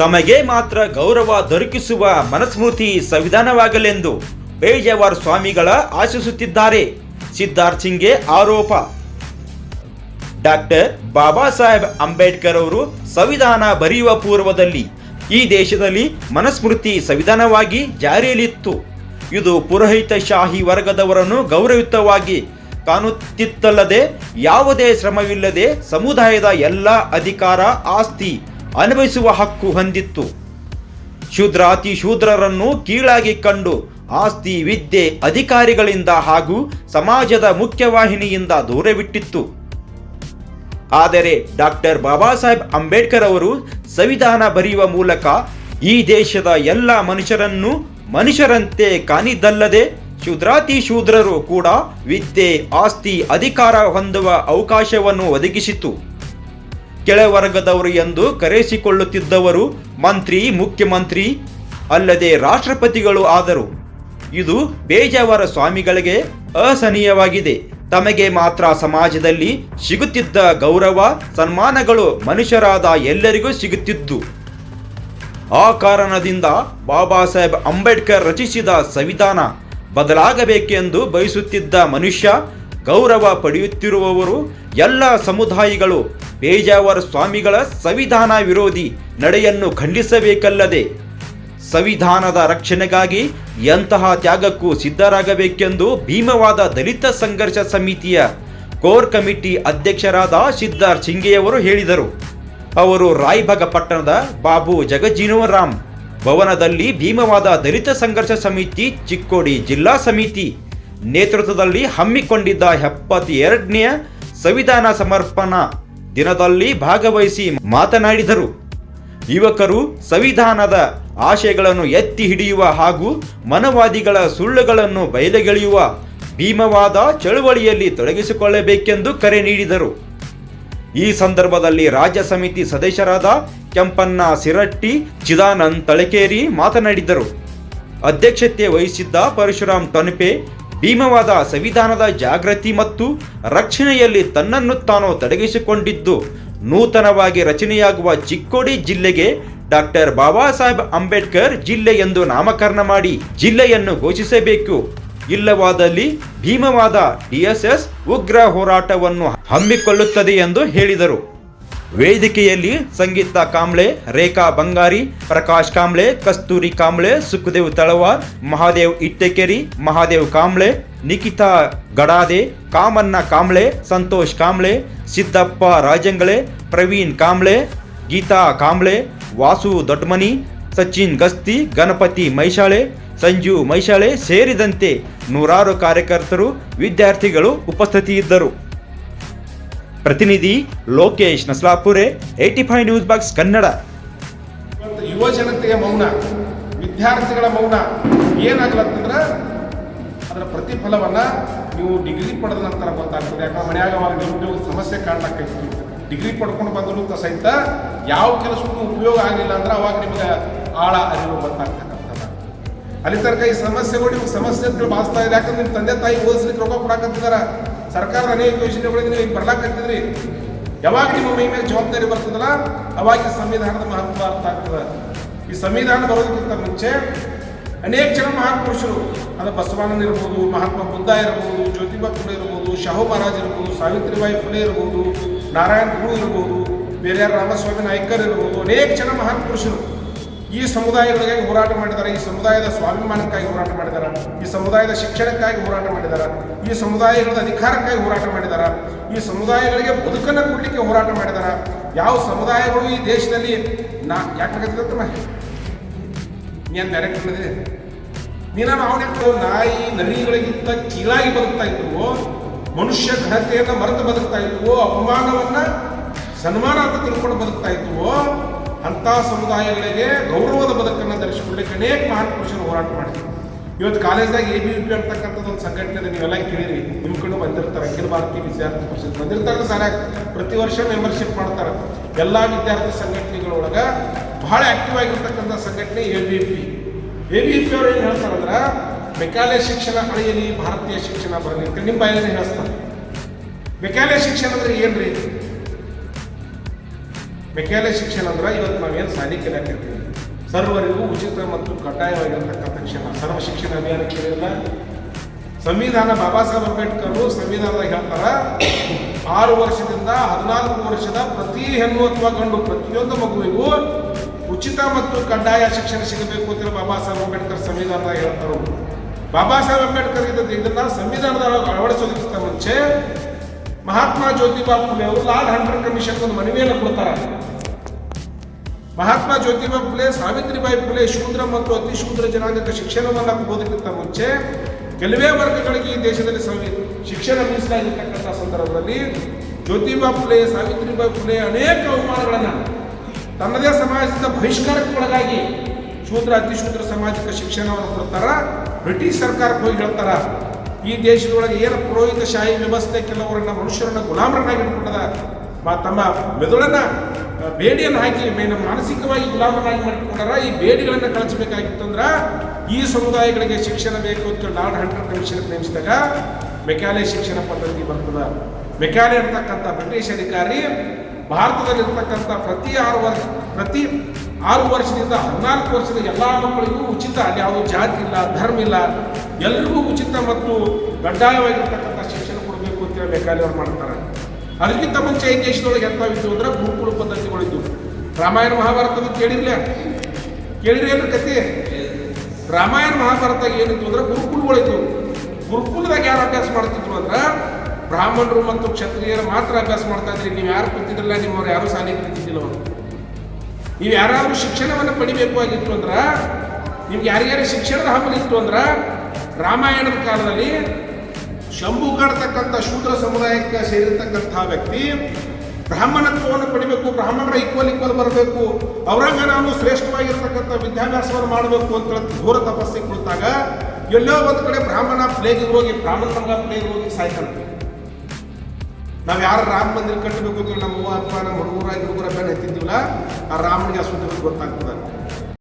ತಮಗೆ ಮಾತ್ರ ಗೌರವ ದೊರಕಿಸುವ ಮನಸ್ಮೃತಿ ಸಂವಿಧಾನವಾಗಲೆಂದು ಬೇಜವಾರ್ ಸ್ವಾಮಿಗಳ ಆಶಿಸುತ್ತಿದ್ದಾರೆ. ಸಿದ್ಧಾರ್ಥ್ ಸಿಂಗ್ಗೆ ಆರೋಪ. ಡಾಕ್ಟರ್ ಬಾಬಾ ಸಾಹೇಬ್ ಅಂಬೇಡ್ಕರ್ ಅವರು ಸಂವಿಧಾನ ಬರೆಯುವ ಪೂರ್ವದಲ್ಲಿ ಈ ದೇಶದಲ್ಲಿ ಮನಸ್ಮೃತಿ ಸಂವಿಧಾನವಾಗಿ ಜಾರಿಯಲ್ಲಿತ್ತು. ಇದು ಪುರೋಹಿತಶಾಹಿ ವರ್ಗದವರನ್ನು ಗೌರವಯುತವಾಗಿ ಕಾಣುತ್ತಿತ್ತಲ್ಲದೆ, ಯಾವುದೇ ಶ್ರಮವಿಲ್ಲದೆ ಸಮುದಾಯದ ಎಲ್ಲ ಅಧಿಕಾರ ಆಸ್ತಿ ಅನುಭವಿಸುವ ಹಕ್ಕು ಹೊಂದಿತ್ತು. ಶೂದ್ರ ಅತಿ ಶೂದ್ರರನ್ನು ಕೀಳಾಗಿ ಕಂಡು ಆಸ್ತಿ, ವಿದ್ಯೆ, ಅಧಿಕಾರಿಗಳಿಂದ ಹಾಗೂ ಸಮಾಜದ ಮುಖ್ಯವಾಹಿನಿಯಿಂದ ದೂರವಿಟ್ಟಿತ್ತು. ಆದರೆ ಡಾಕ್ಟರ್ ಬಾಬಾ ಸಾಹೇಬ್ ಅಂಬೇಡ್ಕರ್ ಅವರು ಸಂವಿಧಾನ ಬರೆಯುವ ಮೂಲಕ ಈ ದೇಶದ ಎಲ್ಲ ಮನುಷ್ಯರನ್ನು ಮನುಷ್ಯರಂತೆ ಕಾಣಿದ್ದಲ್ಲದೆ ಶೂದ್ರಾತಿ ಶೂದ್ರರು ಕೂಡ ವಿದ್ಯೆ, ಆಸ್ತಿ, ಅಧಿಕಾರ ಹೊಂದುವ ಅವಕಾಶವನ್ನು ಒದಗಿಸಿತು. ಕೆಳವರ್ಗದವರು ಎಂದು ಕರೆಸಿಕೊಳ್ಳುತ್ತಿದ್ದವರು ಮಂತ್ರಿ, ಮುಖ್ಯಮಂತ್ರಿ ಅಲ್ಲದೆ ರಾಷ್ಟ್ರಪತಿಗಳು ಆದರು. ಇದು ಬೇಜಾವರ ಸ್ವಾಮಿಗಳಿಗೆ ಅಸಹನೀಯವಾಗಿದೆ. ತಮಗೆ ಮಾತ್ರ ಸಮಾಜದಲ್ಲಿ ಸಿಗುತ್ತಿದ್ದ ಗೌರವ, ಸನ್ಮಾನಗಳು ಮನುಷ್ಯರಾದ ಎಲ್ಲರಿಗೂ ಸಿಗುತ್ತಿದ್ದು. ಆ ಕಾರಣದಿಂದ ಬಾಬಾ ಸಾಹೇಬ್ ಅಂಬೇಡ್ಕರ್ ರಚಿಸಿದ ಸಂವಿಧಾನ ಬದಲಾಗಬೇಕೆಂದು ಬಯಸುತ್ತಿದ್ದ ಮನುಷ್ಯ ಗೌರವ ಪಡೆಯುತ್ತಿರುವವರು ಎಲ್ಲ ಸಮುದಾಯಗಳು ಬೇಜಾವರ ಸ್ವಾಮಿಗಳ ಸಂವಿಧಾನ ವಿರೋಧಿ ನಡೆಯನ್ನು ಖಂಡಿಸಬೇಕಲ್ಲದೆ, ಸಂವಿಧಾನದ ರಕ್ಷಣೆಗಾಗಿ ಎಂತಹ ತ್ಯಾಗಕ್ಕೂ ಸಿದ್ಧರಾಗಬೇಕೆಂದು ಭೀಮವಾದ ದಲಿತ ಸಂಘರ್ಷ ಸಮಿತಿಯ ಕೋರ್ ಕಮಿಟಿ ಅಧ್ಯಕ್ಷರಾದ ಸಿದ್ಧಾರ್ಥ್ ಸಿಂಗೆಯವರು ಹೇಳಿದರು. ಅವರು ರಾಯಭಾಗ ಪಟ್ಟಣದ ಬಾಬು ಜಗಜೀವರಾಮ್ ಭವನದಲ್ಲಿ ಭೀಮವಾದ ದಲಿತ ಸಂಘರ್ಷ ಸಮಿತಿ, ಚಿಕ್ಕೋಡಿ ಜಿಲ್ಲಾ ಸಮಿತಿ ನೇತೃತ್ವದಲ್ಲಿ ಹಮ್ಮಿಕೊಂಡಿದ್ದ ಎಪ್ಪತ್ತೆರಡನೆಯ ಸಂವಿಧಾನ ಸಮರ್ಪಣಾ ದಿನದಲ್ಲಿ ಭಾಗವಹಿಸಿ ಮಾತನಾಡಿದರು. ಯುವಕರು ಸಂವಿಧಾನದ ಆಶಯಗಳನ್ನು ಎತ್ತಿ ಹಿಡಿಯುವ ಹಾಗೂ ಮನವಾದಿಗಳ ಸುಳ್ಳುಗಳನ್ನು ಬಯಲುಗೆಳೆಯುವ ಭೀಮವಾದ ಚಳುವಳಿಯಲ್ಲಿ ತೊಡಗಿಸಿಕೊಳ್ಳಬೇಕೆಂದು ಕರೆ ನೀಡಿದರು. ಈ ಸಂದರ್ಭದಲ್ಲಿ ರಾಜ್ಯ ಸಮಿತಿ ಸದಸ್ಯರಾದ ಕೆಂಪಣ್ಣ ಸಿರಟ್ಟಿ, ಚಿದಾನಂದ್ ತಳಕೇರಿ ಮಾತನಾಡಿದರು. ಅಧ್ಯಕ್ಷತೆ ವಹಿಸಿದ್ದ ಪರಶುರಾಮ್ ಟೊನ್ಪೆ ಭೀಮವಾದ ಸಂವಿಧಾನದ ಜಾಗೃತಿ ಮತ್ತು ರಕ್ಷಣೆಯಲ್ಲಿ ತನ್ನನ್ನು ತಾನು ತೊಡಗಿಸಿಕೊಂಡಿದ್ದು, ನೂತನವಾಗಿ ರಚನೆಯಾಗುವ ಚಿಕ್ಕೋಡಿ ಜಿಲ್ಲೆಗೆ ಡಾಕ್ಟರ್ ಬಾಬಾ ಸಾಹೇಬ್ ಅಂಬೇಡ್ಕರ್ ಜಿಲ್ಲೆ ಎಂದು ನಾಮಕರಣ ಮಾಡಿ ಜಿಲ್ಲೆಯನ್ನು ಘೋಷಿಸಬೇಕು. ಇಲ್ಲವಾದಲ್ಲಿ ಭೀಮವಾದ ಡಿಎಸ್ಎಸ್ ಉಗ್ರ ಹೋರಾಟವನ್ನು ಹಮ್ಮಿಕೊಳ್ಳುತ್ತದೆ ಎಂದು ಹೇಳಿದರು. ವೇದಿಕೆಯಲ್ಲಿ ಸಂಗೀತ ಕಾಂಬ್ಳೆ, ರೇಖಾ ಬಂಗಾರಿ, ಪ್ರಕಾಶ್ ಕಾಂಬ್ಳೆ, ಕಸ್ತೂರಿ ಕಾಂಬ್ಳೆ, ಸುಖದೇವ್ ತಳವಾರ್, ಮಹಾದೇವ್ ಇಟ್ಟೆಕೆರಿ, ಮಹಾದೇವ್ ಕಾಂಬ್ಳೆ, ನಿಖಿತಾ ಗಡಾದೆ, ಕಾಮಣ್ಣ ಕಾಂಬ್ಳೆ, ಸಂತೋಷ್ ಕಾಂಬ್ಳೆ, ಸಿದ್ದಪ್ಪ ರಾಜಂಗಳೆ, ಪ್ರವೀಣ್ ಕಾಂಬ್ಳೆ, ಗೀತಾ ಕಾಂಬ್ಳೆ, ವಾಸು ದೊಡ್ಮನಿ, ಸಚಿನ್ ಗಸ್ತಿ, ಗಣಪತಿ ಮೈಶಾಳೆ, ಸಂಜು ಮೈಶಾಳೆ ಸೇರಿದಂತೆ ನೂರಾರು ಕಾರ್ಯಕರ್ತರು, ವಿದ್ಯಾರ್ಥಿಗಳು ಉಪಸ್ಥಿತಿಯಿದ್ದರು. ಪ್ರತಿನಿಧಿ ಲೋಕೇಶ್ ನಸ್ಲಾಪುರೆ ಏಟಿ ಫೈವ್ ನ್ಯೂಸ್ ಬಾಕ್ಸ್ ಕನ್ನಡ. ಯುವ ಜನತೆಯ ಮೌನ, ವಿದ್ಯಾರ್ಥಿಗಳ ಮೌನ ಏನಾಗ್ಲತ್ತಂದ್ರೆ ಅದರ ಪ್ರತಿಫಲವನ್ನ ನೀವು ಡಿಗ್ರಿ ಪಡೆದ ನಂತರ ಗೊತ್ತಾಗ್ತದೆ. ಯಾಕಂದ್ರೆ ಮನೆಯಾಗ ಅವಾಗ ನಿರುದ್ಯೋಗ ಸಮಸ್ಯೆ ಕಾಣ್ಲಾಕೈತಿ ಡಿಗ್ರಿ ಪಡ್ಕೊಂಡು ಬಂದರೂ ಸಹಿತ ಯಾವ ಕೆಲಸಕ್ಕೂ ಉಪಯೋಗ ಆಗಲಿಲ್ಲ ಅಂದ್ರೆ ಅವಾಗ ನಿಮಗೆ ಆಳ ಅರಿವು ಗೊತ್ತಾಗ್ತಕ್ಕಂಥದ್ದು. ಅಲ್ಲಿ ತನಕ ಈ ಸಮಸ್ಯೆಗಳು ನಿಮ್ಗೆ ಸಮಸ್ಯೆ ಅಂತ ಭಾವಿಸ್ತಾ ಇದೆ. ಯಾಕಂದ್ರೆ ನಿಮ್ಮ ತಂದೆ ತಾಯಿ ಓದಿಸ್ಲಿಕ್ಕೆ ರೊಕ್ಕ ಕೊಡಾಕತ್ತಿದಾರ. ಸರ್ಕಾರದ ಅನೇಕ ಯೋಜನೆಗಳಿಂದ ನೀವು ಬರ್ಲಾಕತ್ತಿದ್ರಿ ಯಾವಾಗ ನಿಮ್ಮ ಮೈ ಮೇಲೆ ಜವಾಬ್ದಾರಿ ಬರ್ತದಲ್ಲ, ಅವಾಗ ಸಂವಿಧಾನದ ಮಹತ್ವ ಅರ್ಥ ಆಗ್ತದೆ. ಈ ಸಂವಿಧಾನ ಬರೋದಕ್ಕಿಂತ ಮುಂಚೆ ಅನೇಕ ಜನ ಮಹಾಪುರುಷರು ಅದು ಬಸವಾನಂದ ಇರ್ಬೋದು, ಮಹಾತ್ಮ ಬುದ್ಧ ಇರ್ಬೋದು, ಜ್ಯೋತಿಬಾ ಫುಲೆ ಇರ್ಬೋದು, ಶಾಹು ಮಹಾರಾಜ್ ಇರ್ಬೋದು, ಸಾವಿತ್ರಿಬಾಯಿ ಫುಲೆ ಇರ್ಬೋದು, ನಾರಾಯಣ ಗುರು ಇರ್ಬೋದು, ಬೇರೆ ರಾಮಸ್ವಾಮಿ ನಾಯ್ಕರ್ ಇರ್ಬೋದು, ಅನೇಕ ಜನ ಮಹಾಪುರುಷರು ಈ ಸಮುದಾಯಗಳಿಗಾಗಿ ಹೋರಾಟ ಮಾಡಿದ್ದಾರೆ, ಈ ಸಮುದಾಯದ ಸ್ವಾಭಿಮಾನಕ್ಕಾಗಿ ಹೋರಾಟ ಮಾಡಿದ್ದಾರೆ, ಈ ಸಮುದಾಯದ ಶಿಕ್ಷಣಕ್ಕಾಗಿ ಹೋರಾಟ ಮಾಡಿದ್ದಾರೆ, ಈ ಸಮುದಾಯಗಳ ಅಧಿಕಾರಕ್ಕಾಗಿ ಹೋರಾಟ ಮಾಡಿದ್ದಾರೆ, ಈ ಸಮುದಾಯಗಳಿಗೆ ಬದುಕನ್ನು ಕೊಡಲಿಕ್ಕೆ ಹೋರಾಟ ಮಾಡಿದ್ದಾರೆ. ಯಾವ ಸಮುದಾಯಗಳು ಈ ದೇಶದಲ್ಲಿ ನಾ, ಯಾಕೆ ನೀನು ಡೈರೆಕ್ಟ್ ಹೇಳಿದೆ ನೀನು ಅವನಿಟ್ಟು ನಾಯಿ ನರಿಗಳಿಗಿಂತ ಕೀಳಾಗಿ ಬದುಕ್ತಾ ಇದ್ವು ಮನುಷ್ಯ ಘನತೆಯನ್ನು ಮರೆತು ಬದುಕ್ತಾ ಇದ್ವು ಅಪಮಾನವನ್ನು ಸನ್ಮಾನ ಅಂತ ತಿಳ್ಕೊಂಡು ಬದುಕ್ತಾ ಇದ್ವು ಅಂಥ ಸಮುದಾಯಗಳಿಗೆ ಗೌರವದ ಬದುಕನ್ನು ಧರಿಸಿಕೊಳ್ಳಿಕ್ಕೆ ಅನೇಕ ಮಹಾನ್ ಪುರುಷರು ಹೋರಾಟ ಮಾಡಿದ್ರು. ಇವತ್ತು ಕಾಲೇಜ್ದಾಗ ಎ, ಬಿ, ಯು, ಪಿ ಅಂತಕ್ಕಂಥದ್ದು ಒಂದು ಸಂಘಟನೆ ನೀವೆಲ್ಲ ಕೇಳಿರಿ. ನಿಮ್ಮ ಕಡೆ ಬಂದಿರ್ತಾರೆ. ಅಖಿಲ ಭಾರತೀಯ ವಿದ್ಯಾರ್ಥಿ ಪರಿಷತ್ ಬಂದಿರ್ತಾರೆ ಸರ್ ಪ್ರತಿ ವರ್ಷ ಮೆಂಬರ್ಶಿಪ್ ಮಾಡ್ತಾರೆ. ಎಲ್ಲ ವಿದ್ಯಾರ್ಥಿ ಸಂಘಟನೆಗಳೊಳಗೆ ಬಹಳ ಆಕ್ಟಿವ್ ಆಗಿರ್ತಕ್ಕಂಥ ಸಂಘಟನೆ A, B, P. A, B, P ಅವ್ರು ಏನು ಹೇಳ್ತಾರಂದ್ರೆ ಮೆಕಾಲೆ ಶಿಕ್ಷಣ ಅಳೆಯಲಿ ಭಾರತೀಯ ಶಿಕ್ಷಣ ಬರಲಿ ಅಂತ ನಿಮ್ಮ ಬಾಯಲ್ಲಿ ಹೇಳ್ತಾರೆ? ಮೆಕಾಲೆ ಶಿಕ್ಷಣ ಅಂದ್ರೆ ಏನ್ರಿ ಮೆಕ್ಯಾಲೆ ಶಿಕ್ಷಣ ಅಂದ್ರೆ ಇವತ್ತು ನಾವೇನು ಸಾಲಿ ಕಲಿಯಾಕತ್ತೀವಿ ಸರ್ವರಿಗೂ ಉಚಿತ ಮತ್ತು ಕಡ್ಡಾಯವಾಗಿರತಕ್ಕಂಥ ಶಿಕ್ಷಣ. ಸರ್ವ ಶಿಕ್ಷಣ ಅಭಿಯಾನ ಕೇಳಿಲ್ಲ ಸಂವಿಧಾನ ಬಾಬಾ ಸಾಹೇಬ್ ಅಂಬೇಡ್ಕರ್ ಸಂವಿಧಾನದಾಗ ಹೇಳ್ತಾರ, ಆರು ವರ್ಷದಿಂದ ಹದಿನಾಲ್ಕು ವರ್ಷದ ಪ್ರತಿ ಹೆಣ್ಣು ಅಥವಾ ಗಂಡು ಪ್ರತಿಯೊಂದು ಮಗುವಿಗೂ ಉಚಿತ ಮತ್ತು ಕಡ್ಡಾಯ ಶಿಕ್ಷಣ ಸಿಗಬೇಕು ಅಂತ ಬಾಬಾ ಸಾಹೇಬ್ ಅಂಬೇಡ್ಕರ್ ಸಂವಿಧಾನದಾಗ ಹೇಳ್ತಾರೆ. ಬಾಬಾ ಸಾಹೇಬ್ ಅಂಬೇಡ್ಕರ್ ಇದನ್ನ ಸಂವಿಧಾನದೊಳಗೆ ಅಳವಡಿಸೋದಕ್ಕಿಂತ ಮುಂಚೆ ಮಹಾತ್ಮ ಜ್ಯೋತಿಬಾ ಫುಲೆ ಅವರು ಲಾರ್ಡ್ ಹಂಡ್ರೆಡ್ ಕಮಿಷನ್ ಒಂದು ಮನವಿಯನ್ನು ಕೊಡ್ತಾರೆ. ಮಹಾತ್ಮ ಜ್ಯೋತಿಬಾ ಫುಲೆ, ಸಾವಿತ್ರಿಬಾಯಿ ಫುಲೆ, ಶೂದ್ರ ಮತ್ತು ಅತಿ ಶೂದ್ರ ಜನಾಂಗಕ್ಕೆ ಶಿಕ್ಷಣವನ್ನು ಕೊಡೋದಕ್ಕಿಂತ ಮುಂಚೆ ಕೆಲವೇ ವರ್ಗಗಳಿಗೆ ಈ ದೇಶದಲ್ಲಿ ಸಂವಿ ಶಿಕ್ಷಣ ಮೀಸಲಾಗಿರ್ತಕ್ಕಂಥ ಸಂದರ್ಭದಲ್ಲಿ ಜ್ಯೋತಿಬಾ ಫುಲೆ, ಸಾವಿತ್ರಿಬಾಯಿ ಫುಲೆ ಅನೇಕ ಅವಮಾನಗಳನ್ನು ತನ್ನದೇ ಸಮಾಜದ ಬಹಿಷ್ಕಾರಕ್ಕೆ ಒಳಗಾಗಿ ಶೂದ್ರ, ಅತಿ ಶೂದ್ರ ಸಮಾಜಕ್ಕೆ ಶಿಕ್ಷಣವನ್ನು ಕೊಡ್ತಾರ. ಬ್ರಿಟಿಷ್ ಸರ್ಕಾರಕ್ಕೆ ಹೋಗಿ ಹೇಳ್ತಾರ ಈ ದೇಶದೊಳಗೆ ಏನು ಪುರೋಹಿತ ಶಾಹಿ ವ್ಯವಸ್ಥೆ, ಕೆಲವರನ್ನ ಮನುಷ್ಯರನ್ನ ಗುಲಾಮರನ್ನಾಗಿ ಇಟ್ಕೊಂಡದ ತಮ್ಮ ಮೆದುಳನ್ನ ಬೇಡಿಯನ್ನು ಹಾಕಿ ಮೇನ ಮಾನಸಿಕವಾಗಿ ಗುಲಾಮರನ್ನಾಗಿ ಮಾಡಿಕೊಂಡಾರ ಈ ಬೇಡಿಗಳನ್ನು ಕಳಿಸಬೇಕಾಗಿತ್ತು ಅಂದ್ರ, ಈ ಸಮುದಾಯಗಳಿಗೆ ಶಿಕ್ಷಣ ಬೇಕು ಅಂತ ಲಾರ್ಡ್ ಹಂಟರ್ ಕಮಿಷನ್ ನೇಮಿಸಿದಾಗ ಮೆಕ್ಯಾಲೆ ಶಿಕ್ಷಣ ಪದ್ಧತಿ ಬರ್ತದ ಮೆಕ್ಯಾಲೆ ಅಂತಕ್ಕಂಥ ಬ್ರಿಟಿಷ್ ಅಧಿಕಾರಿ, ಭಾರತದಲ್ಲಿರ್ತಕ್ಕಂಥ ಪ್ರತಿ ಆರು ವರ್ಷ, ಪ್ರತಿ ಆರು ವರ್ಷದಿಂದ ಹದಿನಾಲ್ಕು ವರ್ಷದ ಎಲ್ಲ ಮಕ್ಕಳಿಗೂ ಉಚಿತ ಯಾವುದೇ ಜಾತಿ ಇಲ್ಲ, ಧರ್ಮ ಇಲ್ಲ ಎಲ್ರಿಗೂ ಉಚಿತ ಮತ್ತು ಕಡ್ಡಾಯವಾಗಿರ್ತಕ್ಕಂಥ ಶಿಕ್ಷಣ ಕೊಡಬೇಕು ಅಂತೇಳಿ ಮೆಕ್ಯಾಲೆ ಅವ್ರು ಮಾಡ್ತಾರೆ. ಅದಕ್ಕಿಂತ ಮುಂಚೆ ಈ ದೇಶದೊಳಗೆ ಇತ್ತು ಅಂದ್ರೆ ಗುರುಕುಲ ಪದ್ಧತಿಗಳಿದ್ದು ರಾಮಾಯಣ ಮಹಾಭಾರತದ ಕೇಳಿರ್ಲ? ಕೇಳಿರಿ ಏನು ಕತೆ ರಾಮಾಯಣ ಮಹಾಭಾರತ ಏನಿತ್ತು ಅಂದ್ರೆ ಗುರುಕುಲಗಳಿದ್ದು ಗುರುಕುಲದಾಗ ಯಾರು ಅಭ್ಯಾಸ ಮಾಡ್ತಿದ್ರು ಅಂದ್ರೆ ಬ್ರಾಹ್ಮಣರು ಮತ್ತು ಕ್ಷತ್ರಿಯರು ಮಾತ್ರ ಅಭ್ಯಾಸ ಮಾಡ್ತಾ ಇದ್ರಿ. ನೀವು ಯಾರು ಕೂತಿದ್ರಲ್ಲ ನಿಮ್ಮವ್ರು, ಯಾರು ಸಾಲಿ ಕಲಿತಿದ್ದಿಲ್ಲ ಅವರು. ನೀವು ಯಾರಾದ್ರೂ ಶಿಕ್ಷಣವನ್ನು ಪಡಿಬೇಕು ಆಗಿತ್ತು ಅಂದ್ರೆ, ನಿಮ್ಗೆ ಯಾರಿಗಾರು ಶಿಕ್ಷಣದ ಹಬ್ಬ ಇತ್ತು ಅಂದ್ರೆ ರಾಮಾಯಣದ ಕಾಲದಲ್ಲಿ ಶಂಭು ಕಾಡ್ತಕ್ಕಂಥ ಶೂದ್ರ ಸಮುದಾಯಕ್ಕೆ ಸೇರಿರ್ತಕ್ಕಂಥ ವ್ಯಕ್ತಿ ಬ್ರಾಹ್ಮಣತ್ವವನ್ನು ಪಡಿಬೇಕು, ಬ್ರಾಹ್ಮಣರ ಈಕ್ವಲ್ ಈಕ್ವಲ್ ಬರಬೇಕು ಅವರಂಗ ನಾನು ಶ್ರೇಷ್ಠವಾಗಿರ್ತಕ್ಕಂಥ ವಿದ್ಯಾಭ್ಯಾಸವನ್ನು ಮಾಡಬೇಕು ಅಂತ ಘೋರ ತಪಸ್ಸಿಗೆ ಕುಳಿತಾಗ ಎಲ್ಲೋ ಒಂದು ಕಡೆ ಬ್ರಾಹ್ಮಣ ಪ್ಲೇಗಿಗೆ ಹೋಗಿ, ಬ್ರಾಹ್ಮಣ ಸಂಘ ಪ್ಲೇಗ್ ಹೋಗಿ ಸಾಯ್ತಾನೆ. ನಾವು ಯಾರು ರಾಮ ಮಂದಿರ ಕಟ್ಟಬೇಕು ಅಂತ ನಮ್ಮ ಅಪ್ಪ, ನಮ್ಮ ಹುಡುಗರ ಹುಡುಗರ ಬೆನ್ನ ಎತ್ತಿದ್ದೀವಲ್ಲ, ಆ ರಾಮನಿಗೆ ಆ ಗೊತ್ತಾಗ್ತದೆ.